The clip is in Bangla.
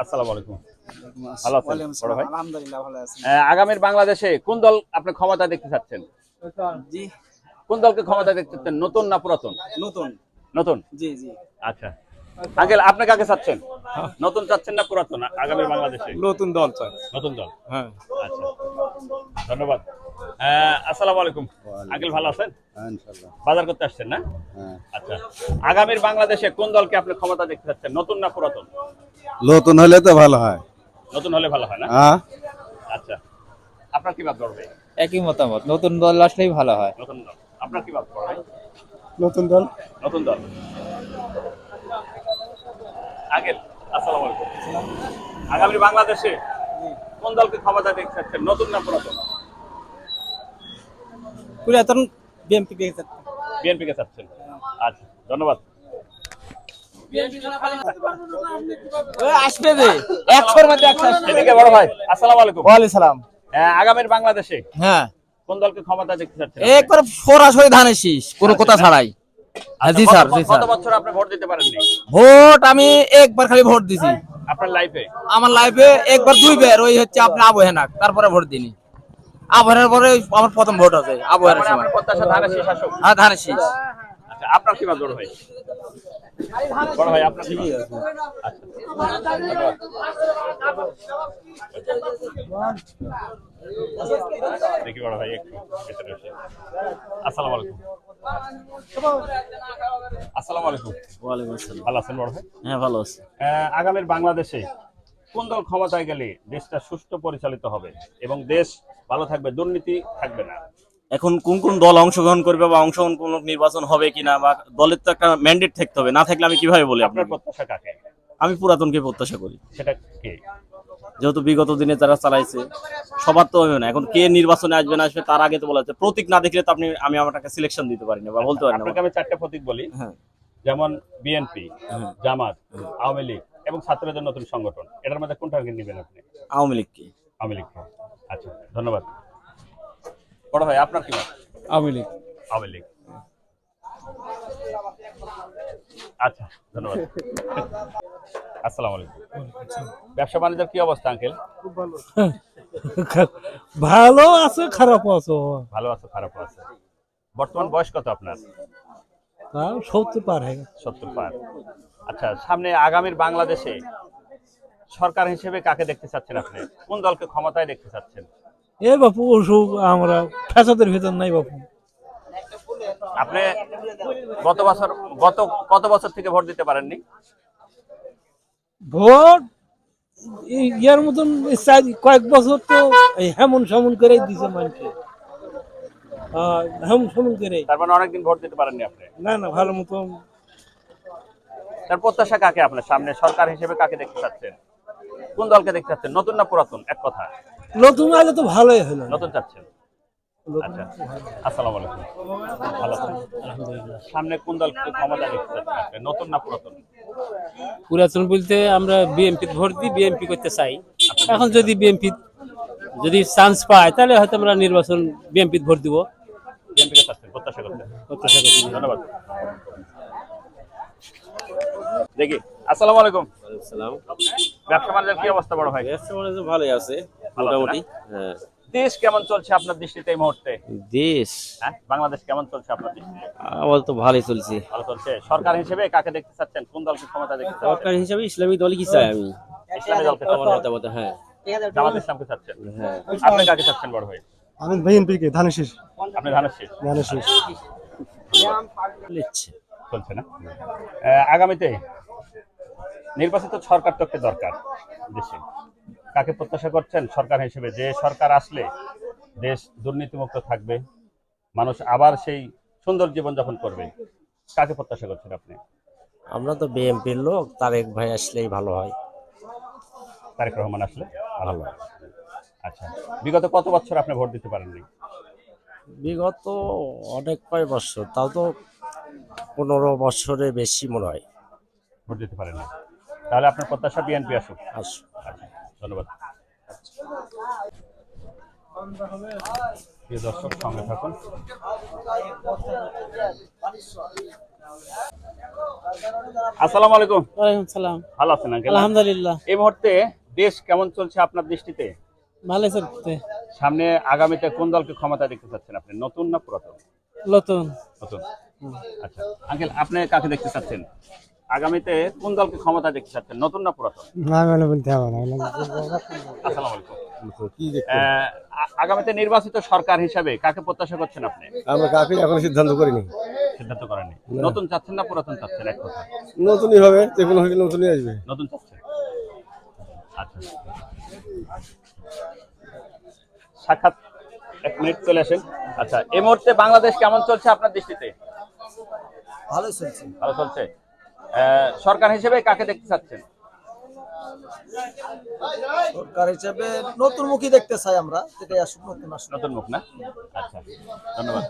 আসসালামু আলাইকুম। ভালো আছেন বড় ভাই? আলহামদুলিল্লাহ ভালো আছি। আগামীর বাংলাদেশে কোন দল আপনি ক্ষমতা দেখতে চাচ্ছেন? জি। কোন দলকে ক্ষমতা দেখতে চাচ্ছেন? নতুন না পুরাতন? নতুন। নতুন? জি জি। আচ্ছা। আঙ্কেল আপনি কাকে চাচ্ছেন? নতুন চাচ্ছেন না পুরাতন? আগামী বাংলাদেশে? নতুন দল চাই। নতুন দল? হ্যাঁ। আচ্ছা। ধন্যবাদ। আসসালামু আলাইকুম। আঙ্কেল ভালো আছেন? বাজার করতে আসছেন না? হ্যাঁ। আচ্ছা। আগামীর বাংলাদেশে কোন দলকে আপনি ক্ষমতা দেখতে চাচ্ছেন? নতুন না পুরাতন? নতুন হলে তো ভালো হয়। নতুন হলে ভালো হয় না? হ্যাঁ। আচ্ছা। আপনার কি ভাব করবে একই মতামত নতুন দল আসলেই ভালো হয়। নতুন দল। আপনার কি ভাব করবে নতুন দল। নতুন দল। আগে আসসালামু আলাইকুম। আগামী বাংলাদেশে কোন দলকে ক্ষমতা দেখতে চাচ্ছেন? নতুন না পুরাতন? পুরাতন বিএমপি বিএনপি কে চাচ্ছেন? আচ্ছা ধন্যবাদ। আসবে যে একশোর মধ্যে একশো বড় ভাই আসসালামু আলাইকুম। ওয়ালাইকুম সালাম। আগামীর বাংলাদেশে হ্যাঁ। কোন দলকে ক্ষমতা দেখতে চাচ্ছেন একবার সরাসরি ধানের শীষ কোনো কথা ছাড়াই। হ্যাঁ, জি স্যার জি স্যার। কত বছর আপনি ভোট দিতে ভোট আমি একবার খালি ভোট দিছি। আপনার লাইফে আমার লাইফে একবার দুইবার ওই হচ্ছে আপনি আবহেনাক তারপরে ভোট দিনি আবহাওয়ার পরে আমার প্রথম ভোট আছে আবহাওয়ার সময়। হ্যাঁ ধানের শীষ। আচ্ছা আপনার কি বড় ভাই বড় ভাই আপনার কি ভাব? আচ্ছা। দেখি বড় ভাই একটু ভেতরে এসে। আসসালামু আলাইকুম। আসসালামু আলাইকুম। ওয়ালাইকুম আসসালাম। ভালো আছেন বড় ভাই? হ্যাঁ ভালো আছি। আগামীর বাংলাদেশে কোন দল ক্ষমতায় গেলে দেশটা সুষ্ঠু পরিচালিত হবে এবং দেশ ভালো থাকবে দুর্নীতি থাকবে না? এখন কোন কোন দল অংশগ্রহণ করবে বা অংশগ্রহণ কোন নির্বাচন হবে কিনা বা দলের তো একটা ম্যান্ডেট থাকতে হবে না থাকলে আমি কীভাবে বলি আপনার প্রত্যাশা কাকে? আমি পুরাতনকে প্রত্যাশা করি। সেটা কে? যেহেতু বিগত দিনে যারা চালাইছে সবার তো হবে না। এখন কে নির্বাচনে আসবে না আসবে তার আগে তো বলা যাচ্ছে প্রতীক না দেখলে তো আপনি আমি আমার টাকা সিলেকশন দিতে পারি না বা বলতে পারি না। আমি চারটে প্রতীক বলি। হ্যাঁ। যেমন বিএনপি হ্যাঁ। জামাত আওয়ামী লীগ এবং ছাত্রদের নতুন সংগঠন। এটার মধ্যে কোনটা নেবেন আপনি? আওয়ামী লীগকে। আওয়ামী লীগ আচ্ছা ধন্যবাদ। বড় ভাই আপনার কি আওয়ামী লীগ। আওয়ামী লীগ। আচ্ছা ধন্যবাদ। আসসালামু আলাইকুম। ব্যবসা বাণিজ্যের কি অবস্থা আঙ্কেল? ভালো। আছে খারাপ আছে। ভালো আছে খারাপ আছে। বর্তমান বয়স কত আপনার? সত্তর পার হয়ে সত্তর পার। আচ্ছা সামনে আগামীর বাংলাদেশে সরকার হিসেবে কাকে দেখতে চাচ্ছেন আপনি? কোন দলকে ক্ষমতায় দেখতে চাচ্ছেন? এ বাপু ওসব আমরা ফ্যাসাদের ভিতর নাই বাপু। আপনি গত বছর গত কত বছর থেকে ভোট দিতে পারেননি? ভোট ইয়ার মতন কয়েক বছর তো এই হেমন সমন করে দিছে মানুষকে হেমন সমন করে তার মানে অনেকদিন ভোট দিতে পারেননি আপনি? না না ভালো মতন। তার প্রত্যাশা কাকে আপনার সামনে? সরকার হিসেবে কাকে দেখতে চাচ্ছেন? কোন দলকে দেখতে চাচ্ছেন? নতুন না পুরাতন? এক কথা। নতুন আগে তো ভালোই হলো নতুন চাচ্ছেন? আচ্ছা। আসসালামু আলাইকুম। ভালো আছেন? সামনে কোন দলকে ক্ষমতা দেখতে চাচ্ছেন নতুন না পুরাতন? পুরাতন বলতে আমরা বিএনপি ভোট দিই বিএনপি করতে চাই। এখন যদি বিএনপি যদি চান্স পায় তাহলে হয়তো আমরা নির্বাচন বিএনপি ভোট দিব। বিএনপিকে চাচ্ছেন? প্রত্যাশা করছেন? প্রত্যাশা করছি। ধন্যবাদ। দেখি। আসসালামু আলাইকুম। আসসালাম। ব্যবসা বাণিজ্যের কি অবস্থা বড় ভাই? ভালোই আছে ভালো আছে। মোটামুটি হ্যাঁ। দেশ কেমন চলছে আপনার দৃষ্টিতে এই মুহূর্তে? দেশ? হ্যাঁ বাংলাদেশ কেমন চলছে আপনার দৃষ্টিতে? আমার তো ভালোই চলছে। ভালো চলছে। সরকার হিসেবে কাকে দেখতে চাচ্ছেন? কোন দলকে ক্ষমতা দেখতে চাচ্ছেন? সরকার হিসাবে ইসলামী দলই কি চাই আমি? ইসলামী দলকে মতামত হ্যাঁ। জামাত ইসলামকে চাচ্ছেন? হ্যাঁ। আপনি কাকে চাচ্ছেন বড় ভাই? আমি বিএনপি কে? ধানের শীষ। আপনি ধানের শীষ? ধানের লিখছে চলছে না? আহ, আগামীতে নির্বাচিত সরকার তো একটা দরকার দেশে। কাকে প্রত্যাশা করছেন? সরকার হিসেবে যে সরকার আসলে দেশ দুর্নীতিমুক্ত থাকবে মানুষ আবার সেই সুন্দর জীবনযাপন করবে। কাকে প্রত্যাশা করছেন আপনি? আমরা তো বিএনপির লোক তারেক ভাই আসলেই ভালো হয়। তারেক রহমান আসলে ভালো হয়। আচ্ছা বিগত কত বছর আপনি ভোট দিতে পারেননি? বিগত অনেক কয় বছর? তাও তো পনেরো বছরের বেশি মনে হয়। ভোট দিতে পারেননি। তাহলে আপনার প্রত্যাশা বিএনপি আসুক। আসুক। আচ্ছা, ধন্যবাদ। প্রিয় দর্শক সঙ্গে থাকুন। আসসালামু আলাইকুম। ওয়ালাইকুম সালাম। ভালো আছেন আলহামদুলিল্লাহ। এই মুহূর্তে দেশ কেমন চলছে আপনার দৃষ্টিতে? ভালো চলছে সামনে আগামীতে কোন দলকে ক্ষমতা দেখতে চাচ্ছেন আপনি? নতুন না পুরাতন? নতুন। নতুন। আচ্ছা আঙ্কেল আপনি কাকে দেখতে চাচ্ছেন? আগামীতে কোন দলকে ক্ষমতা দেখতে চাচ্ছেন? নতুন না পুরাতন আসসালামু আলাইকুম। কি দেখতে আহ, আ- আগামীতে নির্বাচিত সরকার হিসাবে কাকে প্রত্যাশা করছেন আপনি? আমরা কাকে এখন সিদ্ধান্ত করিনি। সিদ্ধান্ত করেননি। নতুন চাচ্ছেন না পুরাতন চাচ্ছেন? এক কথা। নতুনই হবে যে কোনো হলে নতুনই আসবে। নতুন চাচ্ছেন? আচ্ছা। সাক্ষাৎ এক মিনিট চলে আসেন। আচ্ছা এই মুহূর্তে বাংলাদেশ কেমন চলছে আপনার দৃষ্টিতে? ভালো চলছে। ভালো চলছে? সরকার হিসেবে কাকে দেখতে চাচ্ছেন? সরকার হিসেবে নতুন মুখী দেখতে চাই আমরা যেটাই আসুক নতুন আসুক। নতুন মুখ না? আচ্ছা ধন্যবাদ।